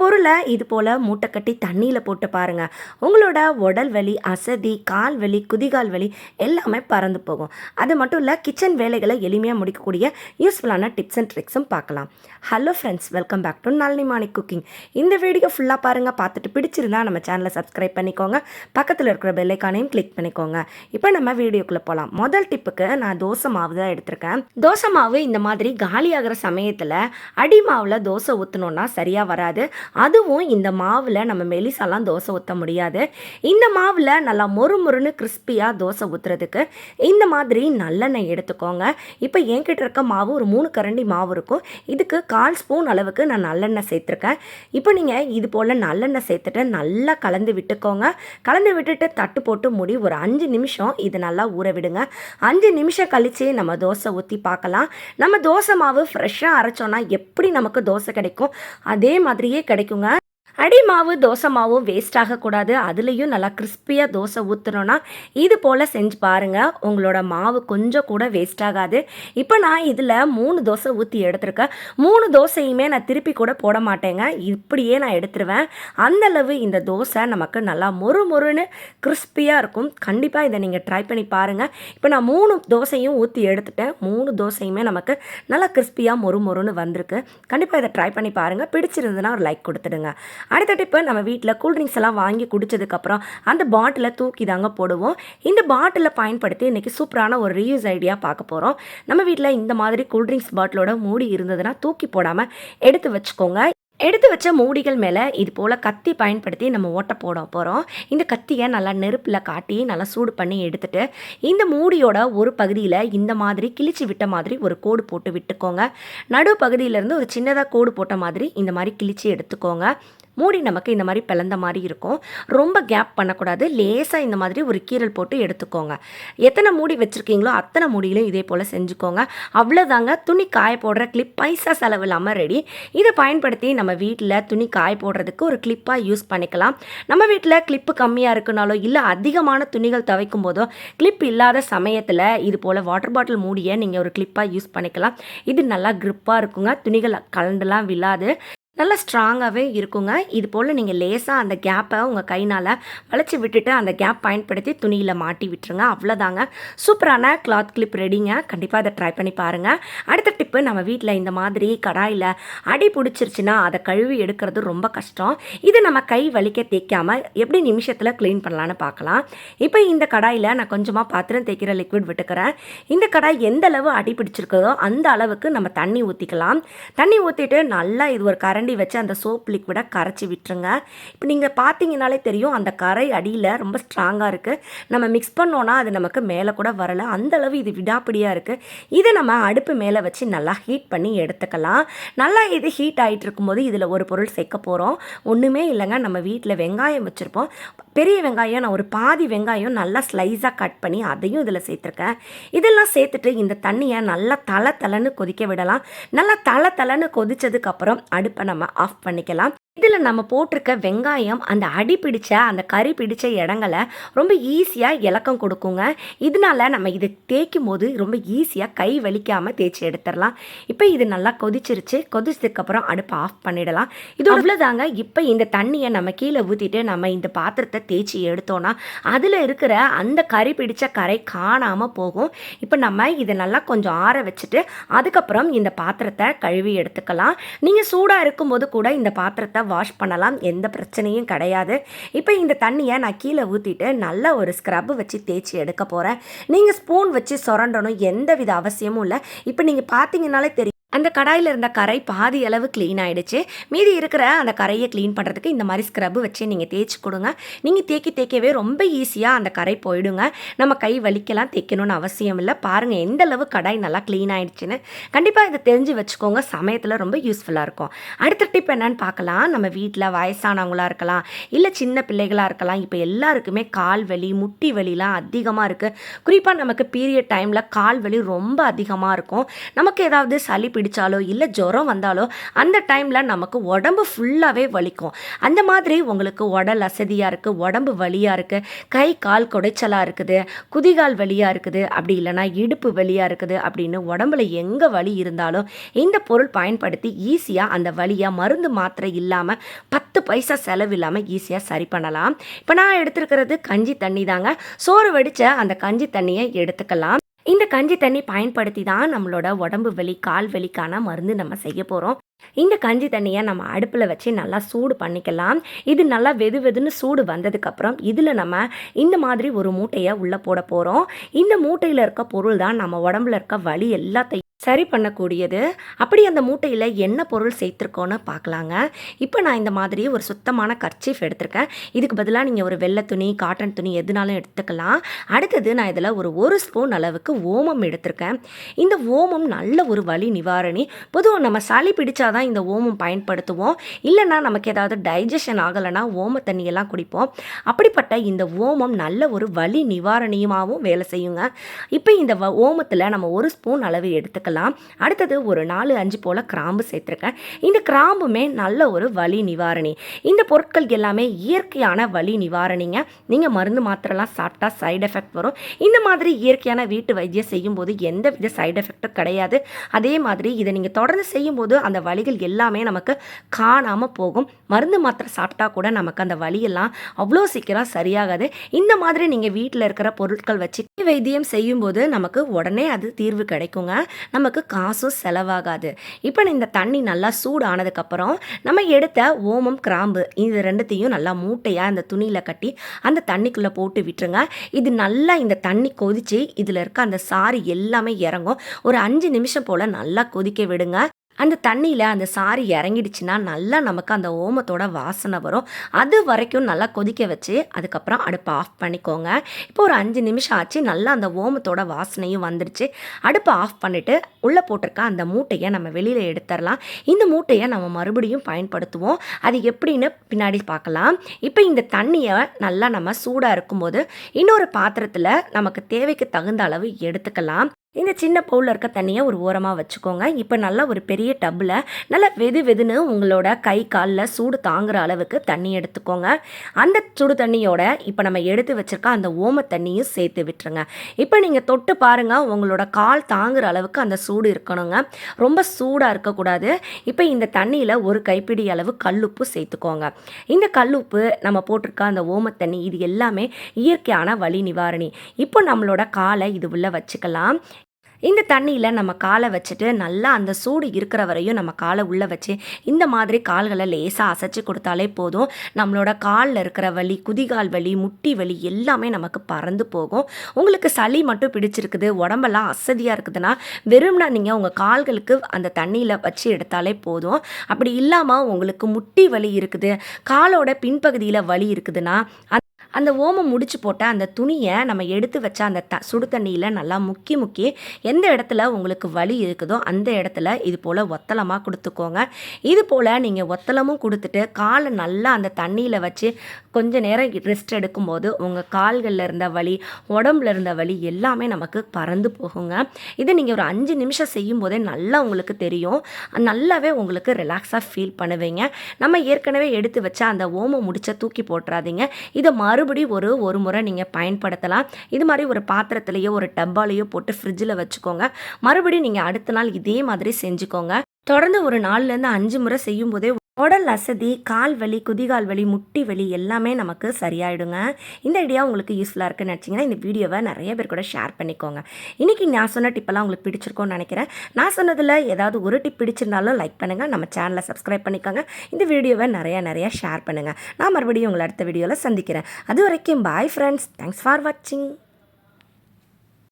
பொருளை இது போல் மூட்டை கட்டி தண்ணியில் போட்டு பாருங்கள் உங்களோட உடல் வலி அசதி கால் வலி குதிகால் வலி எல்லாமே பறந்து போகும். அது மட்டும் இல்லை கிச்சன் வேலைகளை எளிமையாக முடிக்கக்கூடிய யூஸ்ஃபுல்லான டிப்ஸ் அண்ட் ட்ரிக்ஸும் பார்க்கலாம். Hello friends welcome back to Nalini Mani cooking இந்த வீடியோ ஃபுல்லாக பாருங்கள் பார்த்துட்டு பிடிச்சிருந்தா நம்ம சேனலை சப்ஸ்கிரைப் பண்ணிக்கோங்க. பக்கத்தில் இருக்கிற பெல்லைக்கானையும் கிளிக் பண்ணிக்கோங்க. இப்போ நம்ம வீடியோக்குள்ளே போகலாம் முதல் டிப்புக்கு நான் தோசை மாவு தான் எடுத்திருக்கேன். தோசை மாவு இந்த மாதிரி காலியாகிற சமயத்தில் அடி மாவில் தோசை ஊற்றணுன்னா சரியாக வராது. அதுவும் இந்த மாவில் நம்ம மெலிசாலாம் தோசை ஊற்ற முடியாது. இந்த மாவில் நல்லா மொறு மொறுன்னு கிறிஸ்பியாக தோசை ஊற்றுறதுக்கு இந்த மாதிரி நல்லெண்ணெய் எடுத்துக்கோங்க. இப்போ என்கிட்ட இருக்க மாவு ஒரு மூணு கரண்டி மாவு இருக்கும். இதுக்கு கால் ஸ்பூன் அளவுக்கு நான் நல்லெண்ணெய் சேர்த்துருக்கேன். இப்போ நீங்கள் இது போல் நல்லெண்ணெய் சேர்த்துட்டு நல்லா கலந்து விட்டுக்கோங்க. கலந்து விட்டுட்டு தட்டு போட்டு மூடி ஒரு அஞ்சு நிமிஷம் இது நல்லா ஊற விடுங்க. அஞ்சு நிமிஷம் கழித்து நம்ம தோசை ஊற்றி பார்க்கலாம் நம்ம தோசை மாவு ஃப்ரெஷ்ஷாக அரைச்சோன்னா எப்படி நமக்கு தோசை கிடைக்கும்? அதே மாதிரியே கிடைக்குங்க. அடி மாவு தோசை மாவும் வேஸ்ட் ஆகக்கூடாது. அதுலேயும் நல்லா கிறிஸ்பியாக தோசை ஊற்றுனோன்னா இது போல் செஞ்சு பாருங்கள் உங்களோட மாவு கொஞ்சம் கூட வேஸ்ட் ஆகாது. இப்போ நான் இதில் மூணு தோசை ஊற்றி எடுத்திருக்கேன். மூணு தோசையுமே நான் திருப்பி கூட போட மாட்டேங்க. இப்படியே நான் எடுத்துருவேன். அந்தளவு இந்த தோசை நமக்கு நல்லா மொறு மொறுன்னு கிறிஸ்பியாக இருக்கும். கண்டிப்பாக இதை நீங்கள் ட்ரை பண்ணி பாருங்கள் இப்போ நான் மூணு தோசையும் ஊற்றி எடுத்துட்டேன். மூணு தோசையுமே நமக்கு நல்லா கிறிஸ்பியாக மொறு மொறுன்னு வந்திருக்கு. கண்டிப்பாக இதை ட்ரை பண்ணி பாருங்கள் பிடிச்சிருந்ததுன்னா ஒரு லைக் கொடுத்துடுங்க. அடுத்த டிப்பு நம்ம வீட்டில் கூல்ட்ரிங்க்ஸ் எல்லாம் வாங்கி குடித்ததுக்கப்புறம் அந்த பாட்டிலை தூக்கி தாங்க போடுவோம். இந்த பாட்டிலை பயன்படுத்தி இன்றைக்கி சூப்பரான ஒரு ரீயூஸ் ஐடியா பார்க்க போகிறோம் நம்ம வீட்டில் இந்த மாதிரி கூல்ட்ரிங்க்ஸ் பாட்டிலோட மூடி இருந்ததுன்னா தூக்கி போடாமல் எடுத்து வச்சுக்கோங்க. எடுத்து வச்ச மூடிகள் மேலே இது போல் கத்தி பயன்படுத்தி நம்ம ஓட்ட போட போகிறோம் இந்த கத்தியை நல்லா நெருப்பில் காட்டி நல்லா சூடு பண்ணி எடுத்துட்டு இந்த மூடியோட ஒரு பகுதியில் இந்த மாதிரி கிழிச்சு விட்ட மாதிரி ஒரு கோடு போட்டு விட்டுக்கோங்க. நடு பகுதியிலேருந்து ஒரு சின்னதாக கோடு போட்ட மாதிரி இந்த மாதிரி கிழிச்சு எடுத்துக்கோங்க. மூடி நமக்கு இந்த மாதிரி பிளந்த மாதிரி இருக்கும். ரொம்ப கேப் பண்ணக்கூடாது. லேசாக இந்த மாதிரி ஒரு கீரல் போட்டு எடுத்துக்கோங்க. எத்தனை மூடி வச்சுருக்கீங்களோ அத்தனை மூடியிலையும் இதே போல் செஞ்சுக்கோங்க. அவ்வளோதாங்க துணி காய போடுற கிளிப் பைசா செலவு இல்லாமல் ரெடி இதை பயன்படுத்தி நம்ம வீட்டில் துணி காய போடுறதுக்கு ஒரு கிளிப்பாக யூஸ் பண்ணிக்கலாம். நம்ம வீட்டில் கிளிப்பு கம்மியாக இருக்குனாலோ இல்லை அதிகமான துணிகள் துவைக்கும் போதோ கிளிப் இல்லாத சமயத்தில் இது போல் வாட்டர் பாட்டில் மூடியை நீங்கள் ஒரு கிளிப்பாக யூஸ் பண்ணிக்கலாம். இது நல்லா க்ரிப்பாக இருக்குங்க. துணிகள் கலண்டுலாம் விழாது. நல்லா ஸ்ட்ராங்காகவே இருக்குங்க. இது போல் நீங்கள் லேசாக அந்த கேப்பை உங்கள் கைனால் வளைச்சி விட்டுட்டு அந்த கேப் பயன்படுத்தி துணியில் மாட்டி விட்டுருங்க. அவ்வளோதாங்க சூப்பரான கிளாத் கிளிப் ரெடிங்க கண்டிப்பாக அதை ட்ரை பண்ணி பாருங்கள் அடுத்த டிப்பு நம்ம வீட்டில் இந்த மாதிரி கடாயில் அடி பிடிச்சிருச்சுன்னா அதை கழுவி எடுக்கிறது ரொம்ப கஷ்டம். இது நம்ம கை வலிக்க தேய்க்காமல் எப்படி நிமிஷத்தில் க்ளீன் பண்ணலான்னு பார்க்கலாம் இப்போ இந்த கடாயில் நான் கொஞ்சமாக பாத்திரம் தேய்க்கிற லிக்விட் விட்டுக்கிறேன். இந்த கடாய் எந்த அளவு அடி பிடிச்சிருக்கதோ அந்த அளவுக்கு நம்ம தண்ணி ஊற்றிக்கலாம் தண்ணி ஊற்றிட்டு நல்லா இது ஒரு கரண்ட் கரண்டி வச்சு அந்த சோப் லிக்விடை கரைச்சி விட்டுருங்க. இப்போ நீங்கள் பார்த்தீங்கனாலே தெரியும் அந்த கரை அடியில் ரொம்ப ஸ்ட்ராங்காக இருக்குது நம்ம மிக்ஸ் பண்ணோன்னா அது நமக்கு மேலே கூட வரலை. அந்தளவு இது விடாப்பிடியாக இருக்குது இதை நம்ம அடுப்பு மேலே வச்சு நல்லா ஹீட் பண்ணி எடுத்துக்கலாம். நல்லா இது ஹீட் ஆகிட்டு இருக்கும்போது இதில் ஒரு பொருள் சேர்க்க போகிறோம் ஒன்றுமே இல்லைங்க. நம்ம வீட்டில் வெங்காயம் வச்சுருப்போம். பெரிய வெங்காயம் நான் ஒரு பாதி வெங்காயம் நல்லா ஸ்லைஸாக கட் பண்ணி அதையும் இதில் சேர்த்துருக்கேன். இதெல்லாம் சேர்த்துட்டு இந்த தண்ணியை நல்லா தலை தலைன்னு கொதிக்க விடலாம். நல்லா தலை தலைன்னு கொதித்ததுக்கப்புறம் அடுப்பை நம்ம ஆஃப் பண்ணிக்கலாம். இதில் நம்ம போட்டிருக்க வெங்காயம் அந்த அடி பிடிச்ச அந்த கறி பிடிச்ச இடங்களை ரொம்ப ஈஸியாக இலக்கம் கொடுக்குங்க. இதனால நம்ம இதை தேய்க்கும் போது ரொம்ப ஈஸியாக கை வலிக்காமல் தேய்ச்சி எடுத்துடலாம். இப்போ இது நல்லா கொதிச்சிருச்சு. கொதிச்சதுக்கப்புறம் அடுப்பை ஆஃப் பண்ணிடலாம். இது அவ்வளோதாங்க இப்போ இந்த தண்ணியை நம்ம கீழே ஊற்றிட்டு நம்ம இந்த பாத்திரத்தை தேய்ச்சி எடுத்தோன்னா அதில் இருக்கிற அந்த கறி பிடிச்ச கரை காணாமல் போகும். இப்போ நம்ம இதை நல்லா கொஞ்சம் ஆற வச்சுட்டு அதுக்கப்புறம் இந்த பாத்திரத்தை கழுவி எடுத்துக்கலாம். நீங்கள் சூடாக இருக்கும்போது கூட இந்த பாத்திரத்தை வாஷ் பண்ணலாம். எந்த பிரச்சனையும் கிடையாது. இப்போ இந்த தண்ணியை நான் கீழே ஊற்றிட்டு நல்லா ஒரு ஸ்க்ரப் வச்சு தேய்ச்சி எடுக்க போகிறேன் நீங்கள் ஸ்பூன் வச்சு சுரண்டணும். எந்த வித அவசியமும் இல்லை. இப்போ நீங்கள் பார்த்தீங்கனாலே தெரியும். அந்த கடாயில் இருந்த கரை பாதி அளவு க்ளீன் ஆகிடுச்சு மீதி இருக்கிற அந்த கரையை க்ளீன் பண்ணுறதுக்கு இந்த மாதிரி ஸ்க்ரப் வச்சு நீங்கள் தேய்ச்சி கொடுங்க. நீங்கள் தேக்கி தேய்க்கவே ரொம்ப ஈஸியாக அந்த கரை போயிடுங்க. நம்ம கை வலிக்கலாம் தேய்க்கணும்னு அவசியம் இல்லை. பாருங்கள் எந்த அளவு கடாய் நல்லா க்ளீன் ஆகிடுச்சின்னு கண்டிப்பாக இதை தெரிஞ்சு வச்சுக்கோங்க. சமயத்தில் ரொம்ப யூஸ்ஃபுல்லாக இருக்கும். அடுத்த டிப் என்னன்னு பார்க்கலாம். நம்ம வீட்டில் வயசானவங்களாக இருக்கலாம் இல்லை சின்ன பிள்ளைகளாக இருக்கலாம். இப்போ எல்லாருக்குமே கால் வலி முட்டி வலிலாம் அதிகமாக இருக்குது குறிப்பாக நமக்கு பீரியட் டைமில் கால் வலி ரொம்ப அதிகமாக இருக்கும். நமக்கு ஏதாவது சளி பிடி பிடிச்சாலோ இல்லை ஜுரம் வந்தாலோ அந்த டைமில் நமக்கு உடம்பு ஃபுல்லாகவே வலிக்கும். அந்த மாதிரி உங்களுக்கு உடல் அசதியாக இருக்குது உடம்பு வலியாக இருக்குது கை கால் குடைச்சலாக இருக்குது குதிகால் வலியாக இருக்குது அப்படி இல்லைனா இடுப்பு வலியாக இருக்குது அப்படின்னு உடம்புல எங்கே வலி இருந்தாலும் இந்த பொருள் பயன்படுத்தி ஈஸியாக அந்த வலியாக மருந்து மாத்திரை இல்லாமல் பத்து பைசா செலவு இல்லாமல் ஈஸியாக சரி பண்ணலாம். இப்போ நான் எடுத்துருக்கிறது கஞ்சி தண்ணி தாங்க. சோறு வடித்த அந்த கஞ்சி தண்ணியை எடுத்துக்கலாம். இந்த கஞ்சி தண்ணி பயன்படுத்தி தான் நம்மளோட உடம்பு வலி கால் வலிக்கான மருந்து நம்ம செய்ய போகிறோம் இந்த கஞ்சி தண்ணியை நம்ம அடுப்பில் வச்சு நல்லா சூடு பண்ணிக்கலாம். இது நல்லா வெது வெதுன்னு சூடு வந்ததுக்கப்புறம் இதில் நம்ம இந்த மாதிரி ஒரு மூட்டையை உள்ளே போட போகிறோம் இந்த மூட்டையில் இருக்க பொருள் தான் நம்ம உடம்புல இருக்க வலி எல்லாத்தையும் சரி பண்ணக்கூடியது. அப்படி அந்த மூட்டையில் என்ன பொருள் சேர்த்துருக்கோன்னு பார்க்கலாங்க. இப்போ நான் இந்த மாதிரி ஒரு சுத்தமான கர்ச்சீஃப் எடுத்திருக்கேன். இதுக்கு பதிலாக நீங்கள் ஒரு வெள்ளை துணி காட்டன் துணி எதுனாலும் எடுத்துக்கலாம். அடுத்தது நான் இதில் ஒரு ஒரு ஸ்பூன் அளவுக்கு ஓமம் எடுத்திருக்கேன். இந்த ஓமம் நல்ல ஒரு வலி நிவாரணி. பொதுவாக நம்ம சளி பிடிச்சாதான் இந்த ஓமம் பயன்படுத்துவோம். இல்லைன்னா நமக்கு ஏதாவது டைஜஷன் ஆகலைன்னா ஓம தண்ணியெல்லாம் குடிப்போம். அப்படிப்பட்ட இந்த ஓமம் நல்ல ஒரு வலி நிவாரணியுமாகவும் வேலை செய்யுங்க. இப்போ இந்த வ ஓமத்தில் நம்ம ஒரு ஸ்பூன் அளவு எடுத்துக்கலாம். அடுத்தது ஒரு நாலு அஞ்சு போல் கிராம்பு சேர்த்துருக்கேன். இந்த கிராம்புமே நல்ல ஒரு வலி நிவாரணி. இந்த பொருட்கள் எல்லாமே இயற்கையான வலி நிவாரணிங்க. நீங்கள் மருந்து மாத்திரைலாம் சாப்பிட்டா சைடு எஃபெக்ட் வரும். இந்த மாதிரி இயற்கையான வீட்டு வைத்தியம் செய்யும்போது எந்த வித சைடு எஃபெக்டும் கிடையாது. அதே மாதிரி இதை நீங்கள் தொடர்ந்து செய்யும்போது அந்த வலிகள் எல்லாமே நமக்கு காணாமல் போகும். மருந்து மாத்திரை சாப்பிட்டா கூட நமக்கு அந்த வலியெல்லாம் அவ்வளோ சீக்கிரம் சரியாகாது. இந்த மாதிரி நீங்கள் வீட்டில் இருக்கிற பொருட்கள் வச்சு வைத்தியம் செய்யும்போது நமக்கு உடனே அது தீர்வு கிடைக்குங்க. நமக்கு காசும் செலவாகாது. இப்போ இந்த தண்ணி நல்லா சூடானதுக்கப்புறம் நம்ம எடுத்த ஓமம் கிராம்பு இது ரெண்டுத்தையும் நல்லா மூட்டையாக அந்த துணியில் கட்டி அந்த தண்ணிக்குள்ளே போட்டு விட்டுருங்க. இது நல்லா இந்த தண்ணி கொதித்து இதில் இருக்க அந்த சாறு எல்லாமே இறங்கும். ஒரு அஞ்சு நிமிஷம் போல் நல்லா கொதிக்க விடுங்க. அந்த தண்ணியில் அந்த சாரி இறங்கிடுச்சுன்னா நல்லா நமக்கு அந்த ஓமத்தோட வாசனை வரும். அது வரைக்கும் நல்லா கொதிக்க வச்சு அதுக்கப்புறம் அடுப்பை ஆஃப் பண்ணிக்கோங்க. இப்போ ஒரு அஞ்சு நிமிஷம் ஆச்சு நல்லா அந்த ஓமத்தோட வாசனையும் வந்துடுச்சு அடுப்பை ஆஃப் பண்ணிவிட்டு உள்ளே போட்டிருக்க அந்த மூட்டையை நம்ம வெளியில் எடுத்துடலாம். இந்த மூட்டையை நம்ம மறுபடியும் பயன்படுத்துவோம். அது எப்படின்னு பின்னாடி பார்க்கலாம். இப்போ இந்த தண்ணியை நல்லா நம்ம சூடாக இருக்கும்போது இன்னொரு பாத்திரத்தில் நமக்கு தேவைக்கு தகுந்த அளவு எடுத்துக்கலாம். இந்த சின்ன பவுலில் இருக்க தண்ணியை ஒரு ஓரமாக வச்சுக்கோங்க. இப்போ நல்லா ஒரு பெரிய டப்பில் நல்லா வெது வெதுன்னு உங்களோட கை காலில் சூடு தாங்குற அளவுக்கு தண்ணி எடுத்துக்கோங்க. அந்த சுடு தண்ணியோட இப்போ நம்ம எடுத்து வச்சுருக்க அந்த ஓம தண்ணியும் சேர்த்து விட்டுருங்க. இப்போ நீங்கள் தொட்டு பாருங்கள் உங்களோட கால் தாங்குற அளவுக்கு அந்த சூடு இருக்கணுங்க. ரொம்ப சூடாக இருக்கக்கூடாது. இப்போ இந்த தண்ணியில் ஒரு கைப்பிடி அளவு கல்லுப்பு சேர்த்துக்கோங்க. இந்த கல்லுப்பு நம்ம போட்டிருக்க அந்த ஓம தண்ணி இது எல்லாமே இயற்கையான வலி நிவாரணி. இப்போ நம்மளோட காலை இது உள்ளே வச்சுக்கலாம். இந்த தண்ணியில் நம்ம காலை வச்சுட்டு நல்லா அந்த சூடு இருக்கிற வரையும் நம்ம காலை உள்ளே வச்சு இந்த மாதிரி கால்களை லேசாக அசைச்சு கொடுத்தாலே போதும். நம்மளோட காலில் இருக்கிற வலி குதிகால் வலி முட்டி வலி எல்லாமே நமக்கு பறந்து போகும். உங்களுக்கு சளி மட்டும் பிடிச்சிருக்குது உடம்பெல்லாம் அசதியாக இருக்குதுன்னா வெறும்னா நீங்கள் உங்கள் கால்களுக்கு அந்த தண்ணியில் வச்சு எடுத்தாலே போதும். அப்படி இல்லாமல் உங்களுக்கு முட்டி வலி இருக்குது காலோட பின்பகுதியில் வலி இருக்குதுன்னா அந்த ஓமம் முடிச்சு போட்ட அந்த துணியை நம்ம எடுத்து வச்ச அந்த த சுடு தண்ணியில் நல்லா முக்கி முக்கி எந்த இடத்துல உங்களுக்கு வலி இருக்குதோ அந்த இடத்துல இது போல் ஒத்தலமாக கொடுத்துக்கோங்க. இது போல் நீங்கள் ஒத்தலமும் கொடுத்துட்டு காலை நல்லா அந்த தண்ணியில் வச்சு கொஞ்ச நேரம் ரெஸ்ட் எடுக்கும்போது உங்கள் கால்களில் இருந்த வலி உடம்புல இருந்த வலி எல்லாமே நமக்கு பறந்து போகுங்க. இதை நீங்கள் ஒரு அஞ்சு நிமிஷம் செய்யும் போதே நல்லா உங்களுக்கு தெரியும். நல்லாவே உங்களுக்கு ரிலாக்ஸாக ஃபீல் பண்ணுவீங்க. நம்ம ஏற்கனவே எடுத்து வச்ச அந்த ஓமம் முடிச்ச தூக்கி போட்டுறாதீங்க. இதை மறு மறுபடி ஒரு ஒரு முறை நீங்கள் பயன்படுத்தலாம். இது மாதிரி ஒரு பாத்திரத்துலேயோ ஒரு டப்பாலேயோ போட்டு ஃப்ரிட்ஜில் வச்சுக்கோங்க. மறுபடியும் நீங்கள் அடுத்த நாள் இதே மாதிரி செஞ்சுக்கோங்க. தொடர்ந்து ஒரு நாலுலேருந்து அஞ்சு முறை செய்யும் போதே உடல் அசதி கால் வலி குதிகால் வலி முட்டி வலி எல்லாமே நமக்கு சரியாயிடுங்க. இந்த ஐடியா உங்களுக்கு யூஸ்ஃபுல்லாக இருக்குன்னு நினச்சிங்கன்னா இந்த வீடியோவை நிறைய பேர் கூட ஷேர் பண்ணிக்கோங்க. இன்றைக்கி நான் சொன்ன டிப்பெல்லாம் உங்களுக்கு பிடிச்சிருக்கோன்னு நினைக்கிறேன். நான் சொன்னதில் ஏதாவது ஒரு டிப் பிடிச்சிருந்தாலும் லைக் பண்ணுங்கள் நம்ம சேனலை சப்ஸ்கிரைப் பண்ணிக்கோங்க. இந்த வீடியோவை நிறையா நிறையா ஷேர் பண்ணுங்கள் நான் மறுபடியும் உங்களை அடுத்த வீடியோவில் சந்திக்கிறேன். அது வரைக்கும் பாய் ஃப்ரெண்ட்ஸ் தேங்க்ஸ் ஃபார் வாட்சிங்